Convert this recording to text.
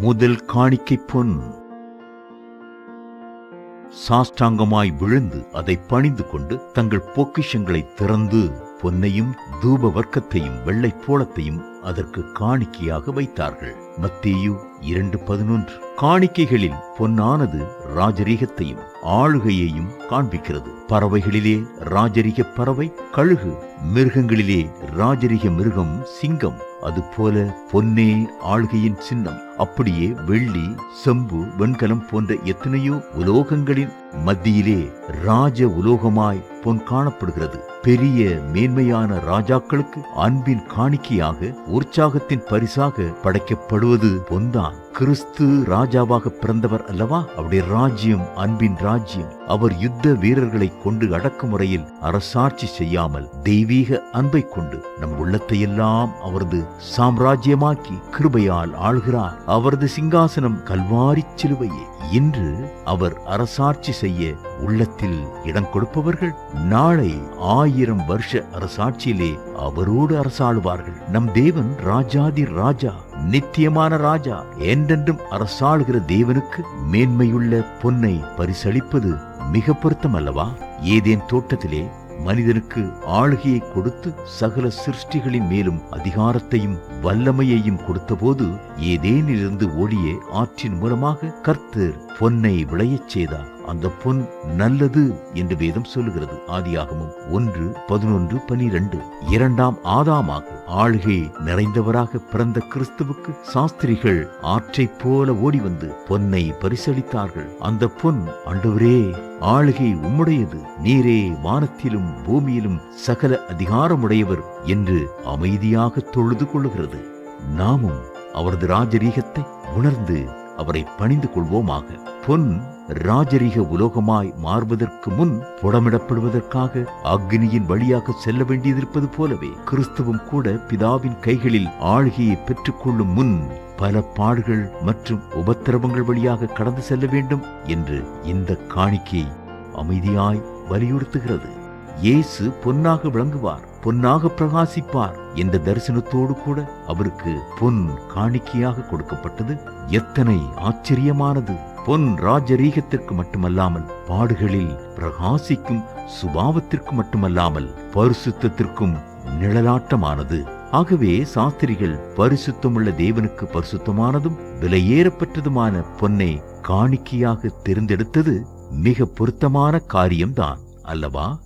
முதல் காணிக்கை பொன். சாஷ்டாங்கமாய் விழுந்து அதை பணிந்து கொண்டு தங்கள் பொக்கிஷங்களை திறந்து பொன்னையும் தூப வர்க்கத்தையும் வெள்ளை போலத்தையும் அதற்கு காணிக்கையாக வைத்தார்கள். மத்தேயு இரண்டு பதினொன்று. காணிக்கைகளில் பொன்னானது ராஜரீகத்தையும் ஆளுகையையும் காண்பிக்கிறது. பறவைகளிலே ராஜரீக பறவை கழுகு மிருகங்களிலே ராஜரிக மிருகம் சிங்கம் அதுபோல பொன்னே ஆளுகையின் சின்னம். அப்படியே வெள்ளி செம்பு வெண்கலம் போன்ற எத்தனையோ உலோகங்களின் மத்தியிலே ராஜ உலோகமாய் பொன் காணப்படுகிறது பெரிய மேன்மையான ராஜாக்களுக்கு அன்பின் காணிக்கையாக உற்சாகத்தின் பரிசாக படைக்கப்படுவது பொன்தான். கிறிஸ்து ராஜாவாக பிறந்தவர் அல்லவா? அவருடைய ராஜ்யம் அன்பின் ராஜ்யம். அவர் யுத்த வீரர்களை கொண்டு அடக்குமுறையில் அரசாட்சி செய்யாமல் தெய்வீக அன்பை கொண்டு நம் உள்ளத்தையெல்லாம் அவரது சாம்ராஜ்யமாக்கி கிருபையால் ஆள்கிறார். அவரது சிங்காசனம் கல்வாரி சிலுவையே. இன்று அவர் அரசாட்சி செய்ய உள்ளத்தில் இடம் கொடுப்பவர்கள். நாளை ஆயிரம் வருஷ அரசாட்சியிலே அவரோடு அரசாளுவார்கள். நம் தேவன் ராஜாதி ராஜா நித்தியமான ராஜா. என்றென்றும் அரசாளுகிற தேவனுக்கு மேன்மையுள்ள பொன்னை பரிசளிப்பது மிக பொருத்தம் அல்லவா ஏதேன் தோட்டத்திலே மனிதனுக்கு ஆளுகையை கொடுத்து சகல சிருஷ்டிகளின் மேலும் அதிகாரத்தையும் வல்லமையையும் கொடுத்தபோது ஏதேனிலிருந்து ஓடிய ஆற்றின் மூலமாக கர்த்தர் பொன்னை விளையச் செய்தார். அந்த பொன் நல்லது என்று வேதம் சொல்லுகிறது. ஆதியாகமும் ஒன்று பதினொன்று பனிரெண்டு. இரண்டாம் ஆதாமாக ஆளுகை நிறைந்தவராக பிறந்த கிறிஸ்துவுக்கு சாஸ்திரிகள் ஆற்றை போல ஓடி வந்து பொன்னை பரிசளித்தார்கள். அந்த பொன் ஆண்டவரே ஆளுகை உம்முடையது. நீரே வானத்திலும் பூமியிலும் சகல அதிகாரமுடையவர் என்று அமைதியாக தொழுது கொள்ளுகிறது. நாமும் அவரது ராஜரீகத்தை உணர்ந்து அவரை பணிந்து கொள்வோமாக. பொன் ராஜரீக உலோகமாய் மாறுவதற்கு முன் புடமிடப்படுவதற்காக அக்னியின் வழியாக செல்ல வேண்டியதிருப்பது போலவே கிறிஸ்துவும் கூட பிதாவின் கைகளில் ஆழ்கையை பெற்றுக்கொள்ளும் முன் பல பாடுகள் மற்றும் உபத்திரவங்கள் வழியாக கடந்து செல்ல வேண்டும் என்று இந்த காணிக்கை அமைதியாய் வலியுறுத்துகிறது. இயேசு பொன்னாக விளங்குவார் பொன்னாக பிரகாசிப்பார் என்ற தரிசனத்தோடு கூட அவருக்கு பொன் காணிக்கையாக கொடுக்கப்பட்டது எத்தனை ஆச்சரியமானது. பொன் ராஜரீகத்திற்கு மட்டுமல்லாமல் பாடுகளில் பிரகாசிக்கும் சுபாவத்திற்கு மட்டுமல்லாமல் பரிசுத்தத்திற்கும் நிழலாட்டமானது. ஆகவே சாஸ்திரிகள் பரிசுத்தமுள்ள தேவனுக்கு பரிசுத்தமானதும் விலையேறப்பெற்றதுமான பொன்னை காணிக்கையாக தேர்ந்தெடுத்தது மிக பொருத்தமான காரியம்தான் அல்லவா?